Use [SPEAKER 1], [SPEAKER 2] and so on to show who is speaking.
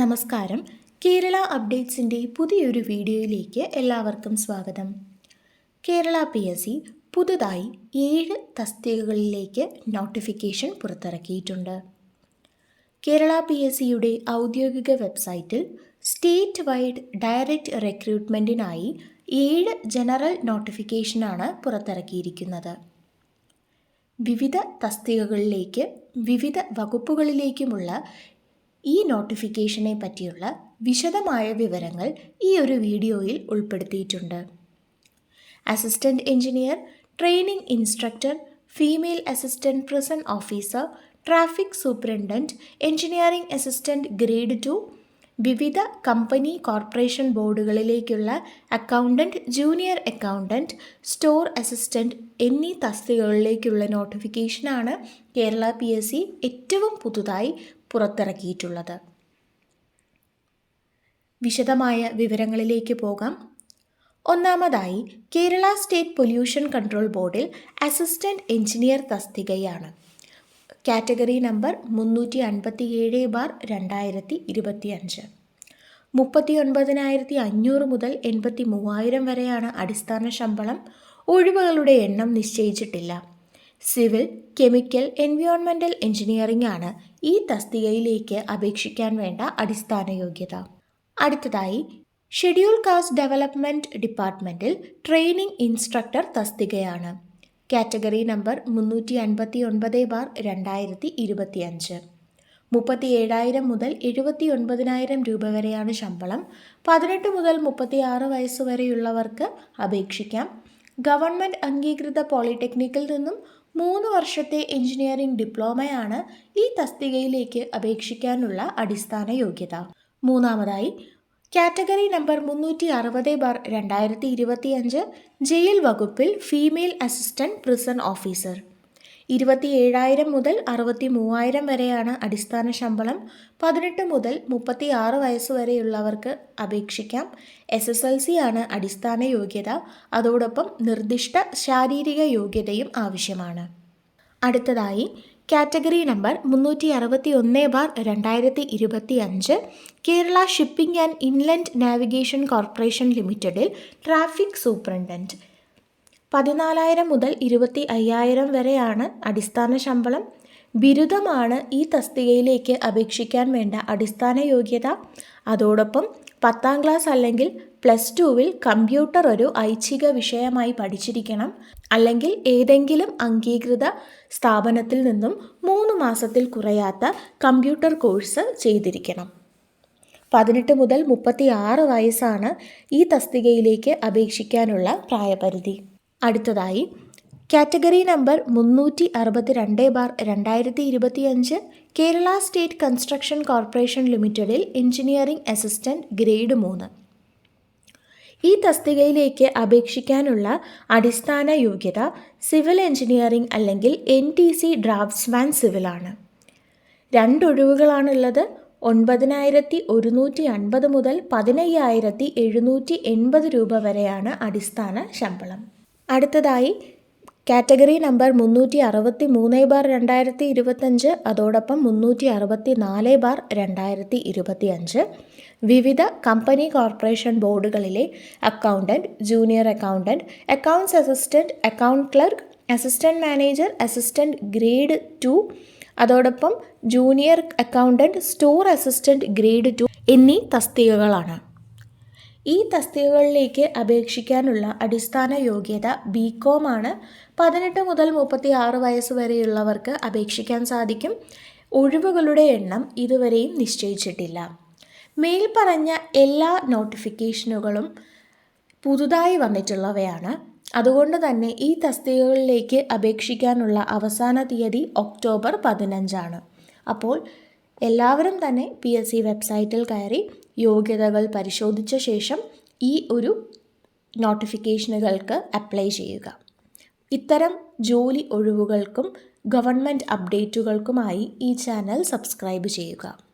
[SPEAKER 1] നമസ്കാരം. കേരള അപ്ഡേറ്റ്സിന്റെ പുതിയൊരു വീഡിയോയിലേക്ക് എല്ലാവർക്കും സ്വാഗതം. കേരള പി എസ് സി പുതുതായി ഏഴ് തസ്തികകളിലേക്ക് നോട്ടിഫിക്കേഷൻ പുറത്തിറക്കിയിട്ടുണ്ട്. കേരള പി എസ് സിയുടെ ഔദ്യോഗിക വെബ്സൈറ്റിൽ സ്റ്റേറ്റ് വൈഡ് ഡയറക്റ്റ് റിക്രൂട്ട്മെന്റിനായി ഏഴ് ജനറൽ നോട്ടിഫിക്കേഷനാണ് പുറത്തിറക്കിയിരിക്കുന്നത്. വിവിധ തസ്തികകളിലേക്ക് വിവിധ വകുപ്പുകളിലേക്കുമുള്ള ഈ നോട്ടിഫിക്കേഷനെ പറ്റിയുള്ള വിശദമായ വിവരങ്ങൾ ഈ ഒരു വീഡിയോയിൽ ഉൾപ്പെടുത്തിയിട്ടുണ്ട്. Assistant engineer training instructor female assistant prison officer traffic superintendent engineering assistant grade two വിവിധ company corporation ബോർഡുകളിലേക്കുള്ള accountant junior accountant store assistant എന്നീ തസ്തികകളിലേക്കുള്ള നോട്ടിഫിക്കേഷനാണ് കേരള പി എസ് സി ഏറ്റവും പുതുതായി പുറത്തിറക്കിയിട്ടുള്ളത്. വിശദമായ വിവരങ്ങളിലേക്ക് പോകാം. ഒന്നാമതായി കേരള സ്റ്റേറ്റ് പൊല്യൂഷൻ കൺട്രോൾ ബോർഡിൽ അസിസ്റ്റന്റ് എഞ്ചിനീയർ തസ്തികയാണ്. കാറ്റഗറി നമ്പർ മുന്നൂറ്റി അൻപത്തി ഏഴ് ബാർ രണ്ടായിരത്തി ഇരുപത്തി അഞ്ച് മുപ്പത്തി ഒൻപതിനായിരത്തി അഞ്ഞൂറ് മുതൽ എൺപത്തി മൂവായിരം വരെയാണ് അടിസ്ഥാന ശമ്പളം. ഒഴിവുകളുടെ എണ്ണം നിശ്ചയിച്ചിട്ടില്ല. സിവിൽ കെമിക്കൽ എൻവയോൺമെന്റൽ എഞ്ചിനീയറിംഗ് ആണ് ഈ തസ്തികയിലേക്ക് അപേക്ഷിക്കാൻ വേണ്ട അടിസ്ഥാന യോഗ്യത. അടുത്തതായി ഷെഡ്യൂൾ കാസ്റ്റ് ഡെവലപ്മെന്റ് ഡിപ്പാർട്ട്മെന്റിൽ ട്രെയിനിംഗ് ഇൻസ്ട്രക്ടർ തസ്തികയാണ്. കാറ്റഗറി നമ്പർ മുന്നൂറ്റി അൻപത്തി ഒൻപത് ബാർ രണ്ടായിരത്തി ഇരുപത്തി അഞ്ച് മുപ്പത്തി ഏഴായിരം മുതൽ എഴുപത്തി ഒൻപതിനായിരം രൂപ വരെയാണ് ശമ്പളം. പതിനെട്ട് മുതൽ മുപ്പത്തി ആറ് വയസ്സ് വരെയുള്ളവർക്ക് അപേക്ഷിക്കാം. ഗവൺമെന്റ് അംഗീകൃത പോളിടെക്നിക്കിൽ നിന്നും മൂന്ന് വർഷത്തെ എഞ്ചിനീയറിംഗ് ഡിപ്ലോമയാണ് ഈ തസ്തികയിലേക്ക് അപേക്ഷിക്കാനുള്ള അടിസ്ഥാന യോഗ്യത. മൂന്നാമതായി കാറ്റഗറി നമ്പർ മുന്നൂറ്റി അറുപത് ബാർ രണ്ടായിരത്തി ഇരുപത്തിയഞ്ച് ജയിൽ വകുപ്പിൽ ഫീമെയിൽ അസിസ്റ്റന്റ് പ്രിസൺ ഓഫീസർ. ഇരുപത്തി ഏഴായിരം മുതൽ അറുപത്തി മൂവായിരം വരെയാണ് അടിസ്ഥാന ശമ്പളം. പതിനെട്ട് മുതൽ മുപ്പത്തി ആറ് വയസ്സ് വരെയുള്ളവർക്ക് അപേക്ഷിക്കാം. എസ് എസ് എൽ സി ആണ് അടിസ്ഥാന യോഗ്യത. അതോടൊപ്പം നിർദ്ദിഷ്ട ശാരീരിക യോഗ്യതയും ആവശ്യമാണ്. അടുത്തതായി കാറ്റഗറി നമ്പർ മുന്നൂറ്റി അറുപത്തി ഒന്ന് ബാർ രണ്ടായിരത്തി ഇരുപത്തി അഞ്ച് Kerala shipping and inland navigation corporation ലിമിറ്റഡിൽ ട്രാഫിക് സൂപ്രണ്ടന്റ് പതിനാലായിരം മുതൽ ഇരുപത്തി അയ്യായിരം വരെയാണ് അടിസ്ഥാന ശമ്പളം. ബിരുദമാണ് ഈ തസ്തികയിലേക്ക് അപേക്ഷിക്കാൻ വേണ്ട അടിസ്ഥാന യോഗ്യത. അതോടൊപ്പം പത്താം ക്ലാസ് അല്ലെങ്കിൽ പ്ലസ് ടുവിൽ കമ്പ്യൂട്ടർ ഒരു ഐച്ഛിക വിഷയമായി പഠിച്ചിരിക്കണം. അല്ലെങ്കിൽ ഏതെങ്കിലും അംഗീകൃത സ്ഥാപനത്തിൽ നിന്നും മൂന്ന് മാസത്തിൽ കുറയാത്ത കമ്പ്യൂട്ടർ കോഴ്സ് ചെയ്തിരിക്കണം. പതിനെട്ട് മുതൽ മുപ്പത്തി ആറ് വയസ്സാണ് ഈ തസ്തികയിലേക്ക് അപേക്ഷിക്കാനുള്ള പ്രായപരിധി. അടുത്തതായി കാറ്റഗറി നമ്പർ മുന്നൂറ്റി അറുപത്തി രണ്ട് ബാർ രണ്ടായിരത്തി ഇരുപത്തിയഞ്ച് കേരള സ്റ്റേറ്റ് കൺസ്ട്രക്ഷൻ കോർപ്പറേഷൻ ലിമിറ്റഡിൽ എഞ്ചിനീയറിംഗ് അസിസ്റ്റന്റ് ഗ്രേഡ് മൂന്ന്. ഈ തസ്തികയിലേക്ക് അപേക്ഷിക്കാനുള്ള അടിസ്ഥാന യോഗ്യത സിവിൽ എഞ്ചിനീയറിംഗ് അല്ലെങ്കിൽ എൻ ടി സി ഡ്രാഫ്റ്റ്സ്മാൻ സിവിലാണ്. രണ്ടൊഴിവുകളാണുള്ളത് ഒൻപതിനായിരത്തി ഒരുന്നൂറ്റി അൻപത് മുതൽ പതിനയ്യായിരത്തി എഴുന്നൂറ്റി എൺപത് രൂപ വരെയാണ് അടിസ്ഥാന ശമ്പളം. അടുത്തതായി കാറ്റഗറി നമ്പർ മുന്നൂറ്റി അറുപത്തി മൂന്ന് ബാർ രണ്ടായിരത്തി ഇരുപത്തഞ്ച് അതോടൊപ്പം മുന്നൂറ്റി അറുപത്തി നാല് ബാർ രണ്ടായിരത്തി ഇരുപത്തി അഞ്ച് വിവിധ company corporation ബോർഡുകളിലെ accountant junior accountant accounts assistant account clerk assistant manager assistant grade two അതോടൊപ്പം junior accountant store assistant grade two എന്നീ തസ്തികകളാണ്. ഈ തസ്തികകളിലേക്ക് അപേക്ഷിക്കാനുള്ള അടിസ്ഥാന യോഗ്യത ബി കോം ആണ്. പതിനെട്ട് മുതൽ മുപ്പത്തി ആറ് വയസ്സ് വരെയുള്ളവർക്ക് അപേക്ഷിക്കാൻ സാധിക്കും. ഒഴിവുകളുടെ എണ്ണം ഇതുവരെയും നിശ്ചയിച്ചിട്ടില്ല. മേൽപ്പറഞ്ഞ എല്ലാ നോട്ടിഫിക്കേഷനുകളും പുതുതായി വന്നിട്ടുള്ളവയാണ്. അതുകൊണ്ട് തന്നെ ഈ തസ്തികകളിലേക്ക് അപേക്ഷിക്കാനുള്ള അവസാന തീയതി ഒക്ടോബർ പതിനഞ്ചാണ്. അപ്പോൾ എല്ലാവരും തന്നെ പി എസ് സി വെബ്സൈറ്റിൽ കയറി യോഗ്യതകൾ പരിശോധിച്ച ശേഷം ഈ ഒരു നോട്ടിഫിക്കേഷനുകൾക്ക് അപ്ലൈ ചെയ്യുക. ഇത്തരം ജോലി ഒഴിവുകൾക്കും ഗവൺമെന്റ് അപ്ഡേറ്റുകൾക്കുമായി ഈ ചാനൽ സബ്സ്ക്രൈബ് ചെയ്യുക.